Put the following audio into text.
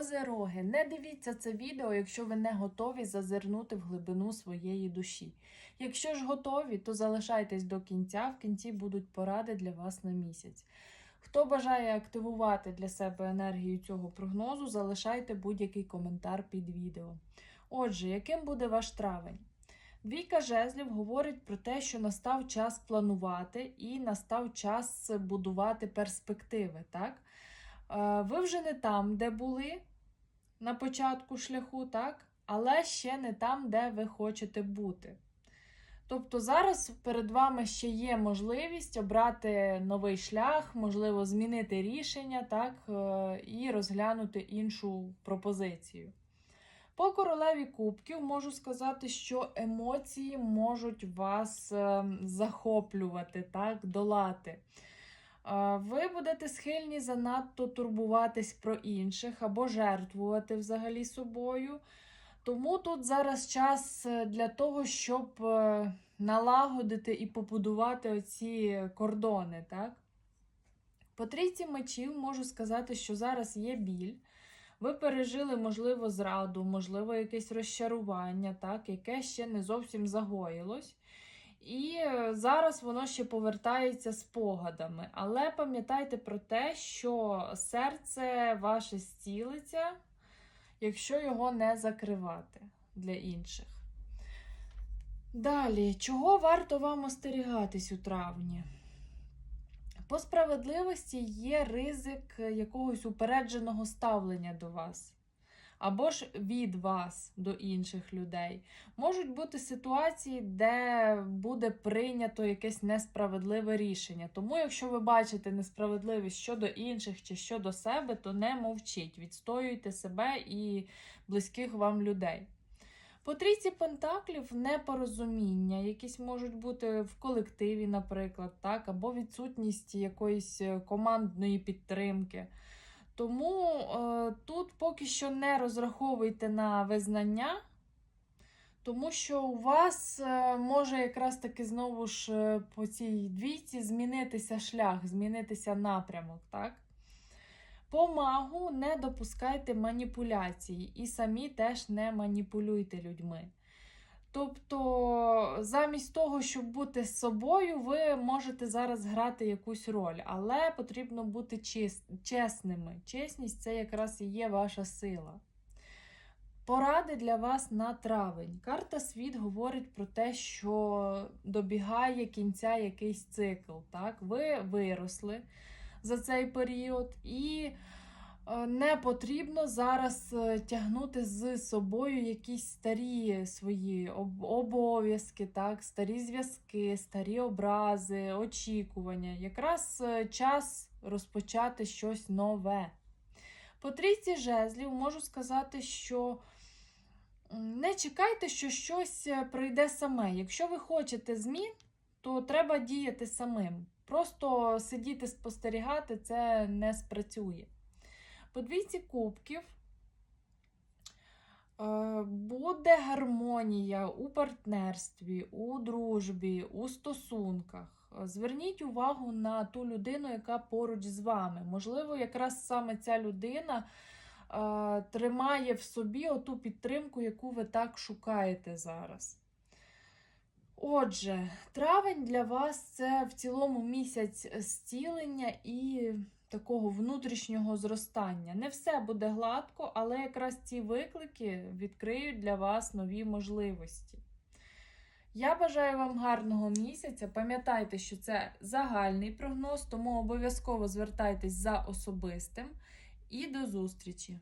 Козероги, не дивіться це відео, якщо ви не готові зазирнути в глибину своєї душі. Якщо ж готові, то залишайтесь до кінця. В кінці будуть поради для вас на місяць. Хто бажає активувати для себе енергію цього прогнозу, залишайте будь-який коментар під відео. Отже, яким буде ваш травень? Двійка жезлів говорить про те, що настав час планувати і настав час будувати перспективи. Так? Е, Ви вже не там, де були на початку шляху, так? але ще не там, де ви хочете бути. Тобто зараз перед вами ще є можливість обрати новий шлях, можливо, змінити рішення, так, е, і розглянути іншу пропозицію. По королеві кубків можу сказати, що емоції можуть вас е, захоплювати, так, долати. Е, Ви будете схильні занадто турбуватись про інших або жертвувати взагалі собою. Тому тут зараз час е, для того, щоб е, налагодити і побудувати оці кордони. Так? По трійці мечів можу сказати, що зараз є біль. Ви пережили, можливо, зраду, можливо, якесь розчарування, так, яке ще не зовсім загоїлось. І е, зараз воно ще повертається спогадами. Але пам'ятайте про те, що серце ваше зцілиться, якщо його не закривати для інших. Далі, чого варто вам остерігатись у травні? По справедливості є ризик якогось упередженого ставлення до вас. Або ж від вас до інших людей. Можуть бути ситуації, де буде прийнято якесь несправедливе рішення. Тому, якщо ви бачите несправедливість щодо інших чи щодо себе, то не мовчіть, відстоюйте себе і близьких вам людей. По трійці пентаклів непорозуміння, якісь можуть бути в колективі, наприклад, так, або відсутність якоїсь е, командної підтримки. Тому е, тут поки що не розраховуйте на визнання, тому що у вас е, може якраз таки знову ж е, по цій двійці змінитися шлях, змінитися напрямок. так? По не допускайте маніпуляцій і самі теж не маніпулюйте людьми. Тобто, замість того, щоб бути з собою, ви можете зараз грати якусь роль, але потрібно бути чес... чесними. Чесність це якраз і є ваша сила. Поради для вас на травень. Карта світ говорить про те, що добігає кінця якийсь цикл. Так? Ви виросли за цей період, і не потрібно зараз е, тягнути з собою якісь старі свої обов'язки, так, старі зв'язки, старі образи, очікування. Якраз е, час розпочати щось нове. По трійці жезлів можу сказати, що не чекайте, що щось е, прийде саме. Якщо ви хочете змін, то треба діяти самим. Просто сидіти спостерігати це не спрацює. По двійці кубків е, буде гармонія у партнерстві, у дружбі, у стосунках. Зверніть увагу на ту людину, яка поруч з вами. Можливо, якраз саме ця людина е, тримає в собі оту підтримку, яку ви так шукаєте зараз. Отже, травень для вас це в цілому місяць зцілення і такого внутрішнього зростання. Не все буде гладко, але якраз ці виклики відкриють для вас нові можливості. Я бажаю вам гарного місяця. Пам'ятайте, що це загальний прогноз, тому обов'язково звертайтесь за особистим. І до зустрічі!